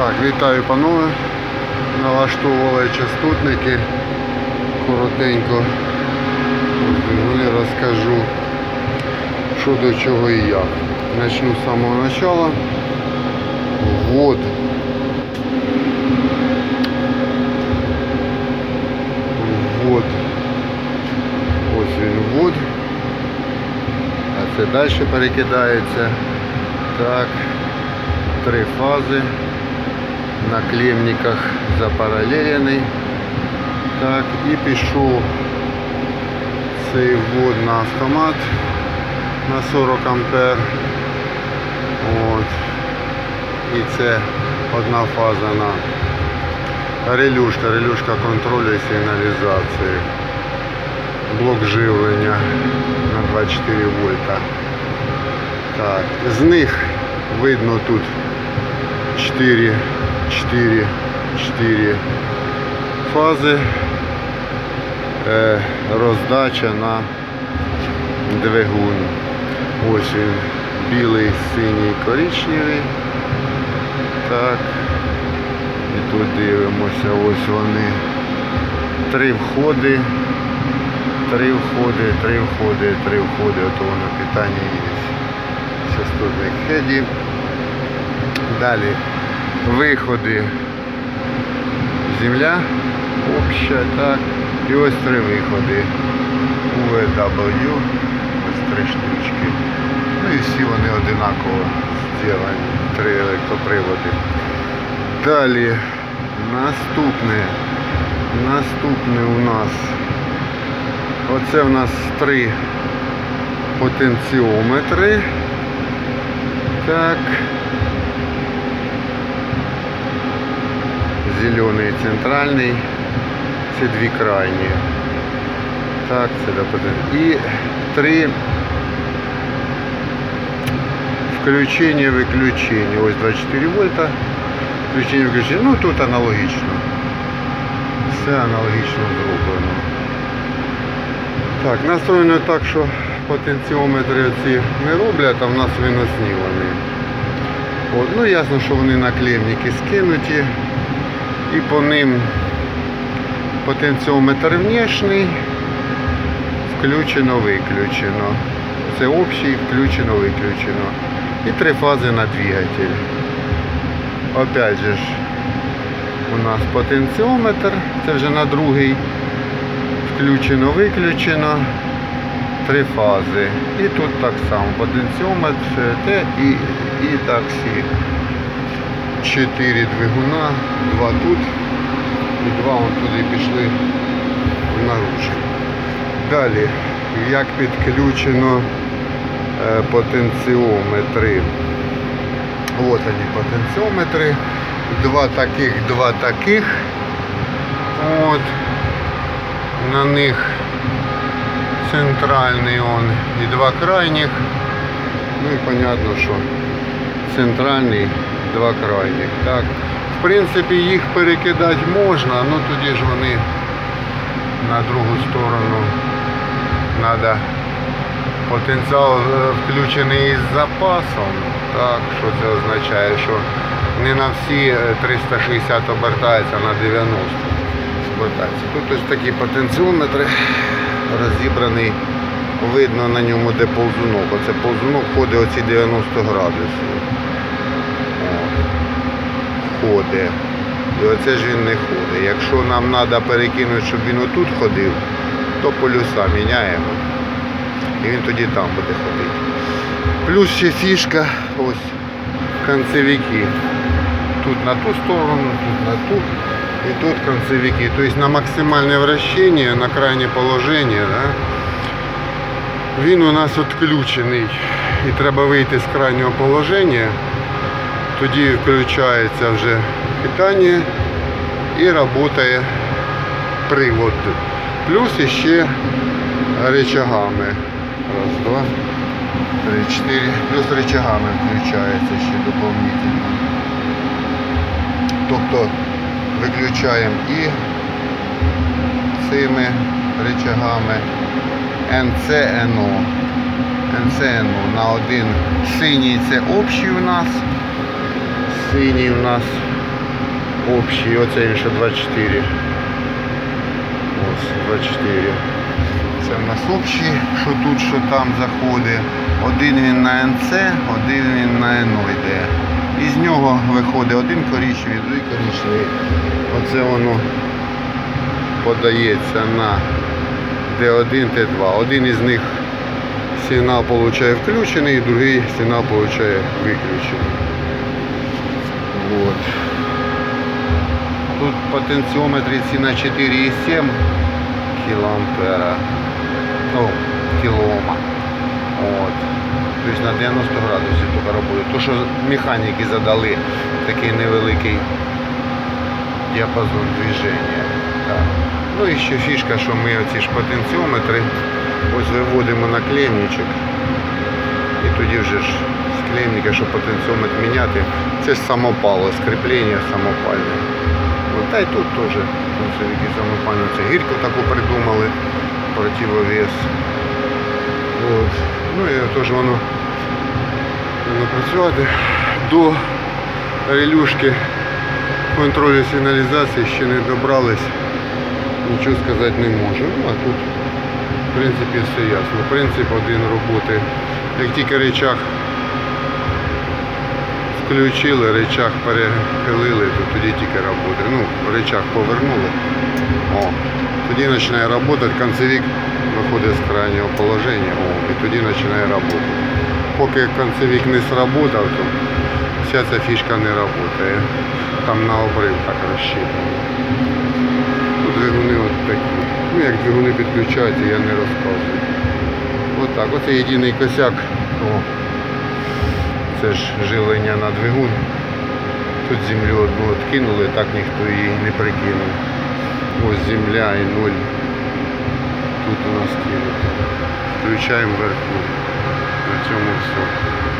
Так, вітаю панове. Налаштовували частотники. Коротенько розкажу, що до чого і як. Начну з самого начала. Ввод. Ввод. Ось він ввод. А це далі перекидається. Так. Три фази. На клемниках запаралелений. Так, і пішов цей ввод на автомат на 40 ампер. От. І це одна фаза на релюшка, релюшка контролю і сигналізації. Блок живлення на 24 вольта. Так, з них видно тут 4, 4, 4 фази. Е, роздача на двигун. Ось він білий, синій, коричневий. Так. І тут дивимося, ось вони. Три входи. Три входи, три входи, три входи. Ото воно питання є. Частотник хеді. Далі виходи. Земля обща, так. І ось три виходи. UEW. Ось три штучки. Ну і всі вони одинаково зроблені. Три електроприводи. Далі наступне. Наступне у нас. Оце у нас три потенціометри. Так. Зелений центральний. Це дві крайні. Так, це до І три включення, виключення. Ось 24 вольта. Включення, виключення. Ну тут аналогічно. Все аналогічно зроблено. Так, настроєно так, що потенціометри ці не роблять, а в нас виносні вони. От, ну ясно, що вони на скинуті і по ним потенціометр внешний, включено-виключено. Це общий, включено-виключено. І три фази на двигатель. Опять же, ж, у нас потенціометр, це вже на другий, включено-виключено, три фази. І тут так само потенціометр, те і, і таксі. 4 двигуна, два тут і два вон туди пішли в наружу. Далі, як підключено е, потенціометри. Ось вони потенціометри. Два таких, два таких. От. На них центральний он і два крайніх. Ну і понятно, що центральний два крайніх. Так. В принципі, їх перекидати можна, але тоді ж вони на другу сторону треба потенціал е, включений із запасом. Так, що це означає, що не на всі е, 360 обертається, а на 90 обертається. Тут ось такі потенціометри розібраний. Видно на ньому, де ползунок. Оце ползунок ходить оці 90 градусів. Ходить. І оце ж він не ходить. Якщо нам треба перекинути, щоб він отут ходив, то полюса міняємо. І він тоді там буде ходити. Плюс ще фішка, ось концевики. Тут на ту сторону, тут на ту. І тут концевики. Тобто на максимальне вращення, на крайнє положення, да, він у нас відключений. І треба вийти з крайнього положення Тоді включається вже питання і працює привод. Плюс ще рычагами. Раз, два, три, чотири. Плюс рычагами включається ще доповнительно. Тобто виключаємо і цими рычагами НЦНО. НЦНО на один синій це общий у нас. Синій у нас общий, оце він ще 24. Ось 24. Це в нас общий, що тут, що там заходить. Один він на НЦ, один він на НО йде. І з нього виходить один коричневий, другий коричневий. Оце воно подається на Д1, Т2. Один із них сигнал получає включений, другий сигнал получає виключений. Вот. Тут потенціометри ці на 4,7 кілоампера. Ну, кілоома. От. Тобто на 90 градусів тільки працює. То, що механіки задали такий невеликий діапазон движення. Так. Ну і ще фішка, що ми оці ж потенціометри ось виводимо на клемничок. І тоді вже ж з клемника, щоб потенціометр міняти, це ж самопало, скріплення самопальне. Ну, та й тут теж концевики самопальне. Це гірку таку придумали, противовес. От. Ну і теж воно воно працювати до релюшки контролю сигналізації ще не добрались. Нічого сказати не можу. Ну, а тут в принципі все ясно. Принцип один роботи. Як тільки речах включили, речах перехилили, то тоді тільки роботи. Ну, речах повернули. О, тоді починає працювати, концевик виходить з крайнього положення, о, і тоді починає працювати. Поки концевик не сработав, то вся ця фішка не працює. Там на обрив так розщеплено. Тут двигуни от такі. Ну як двигуни підключаються, я не розказую. От так. Оце єдиний косяк. О, це ж жилення на двигун. Тут землю одну откинули, так ніхто її не прикинув. Ось земля і ноль. Тут у нас кинуто. Включаємо вверху. На цьому все.